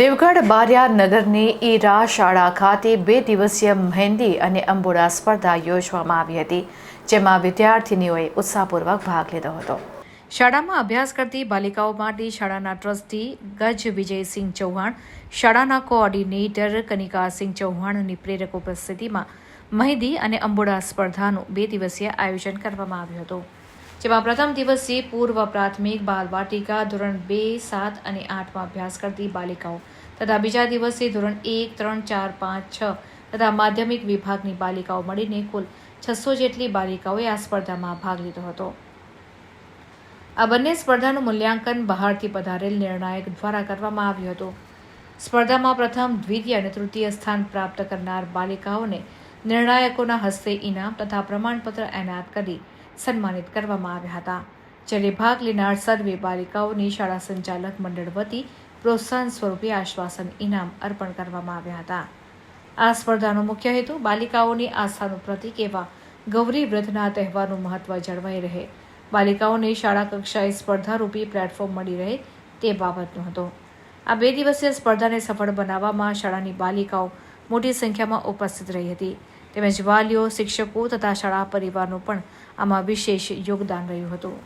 દેવગઢ બારિયા નગરની ઈરા શાળા ખાતે બે દિવસીય મહેંદી અને અંબોડા સ્પર્ધા યોજવામાં આવી હતી, જેમાં વિદ્યાર્થીનીઓએ ઉત્સાહપૂર્વક ભાગ લીધો હતો. શાળામાં અભ્યાસ કરતી બાલિકાઓ માટે શાળાના ટ્રસ્ટી ગજ વિજયસિંહ ચૌહાણ, શાળાના કોઓર્ડિનેટર કનિકાસિંહ ચૌહાણની પ્રેરક ઉપસ્થિતિમાં મહેંદી અને અંબોડા સ્પર્ધાનું બે દિવસીય આયોજન કરવામાં આવ્યું હતું. જેમાં પ્રથમ દિવસે પૂર્વ પ્રાથમિક બાલવાટિકા ધોરણ બે, સાત અને આઠમાં અભ્યાસ કરતી બાલિકાઓ તથા બીજા દિવસે ધોરણ એક, ત્રણ, ચાર, પાંચ, છ તથા માધ્યમિક વિભાગની બાલિકાઓ મળીને કુલ છસો જેટલી બાલિકાઓએ આ સ્પર્ધામાં ભાગ લીધો હતો. આ બંને સ્પર્ધાનું મૂલ્યાંકન બહારથી પધારેલ નિર્ણાયક દ્વારા કરવામાં આવ્યું હતું. સ્પર્ધામાં પ્રથમ, દ્વિતીય અને તૃતીય સ્થાન પ્રાપ્ત કરનાર બાલિકાઓને નિર્ણાયકોના હસ્તે ઇનામ તથા પ્રમાણપત્ર એનાયત કરી સન્માનિત કરવામાં આવ્યા હતા. જ્યારે ભાગ લેનાર સર્વે બાલિકાઓની શાળા સંચાલક મંડળ વતી પ્રોત્સાહન સ્વરૂપે આશ્વાસન, ઇનામ અર્પણ કરવામાં આવ્યા હતા. આ સ્પર્ધાનો મુખ્ય હેતુ બાલિકાઓની આસ્થાનું પ્રતીક એવા ગૌરી વ્રતના તહેવારનું મહત્વ જળવાઈ રહે. બાલિકાઓને શાળા કક્ષાએ સ્પર્ધારૂપી પ્લેટફોર્મ મળી રહે તે બાબતનો હતો. આ બે દિવસીય સ્પર્ધાને સફળ બનાવવામાં શાળાની બાલિકાઓ મોટી સંખ્યામાં ઉપસ્થિત રહી હતી. તેમજ વાલીઓ શિક્ષકો તથા શાળા પરિવારનું પણ આમાં વિશેષ યોગદાન રહ્યું હતું.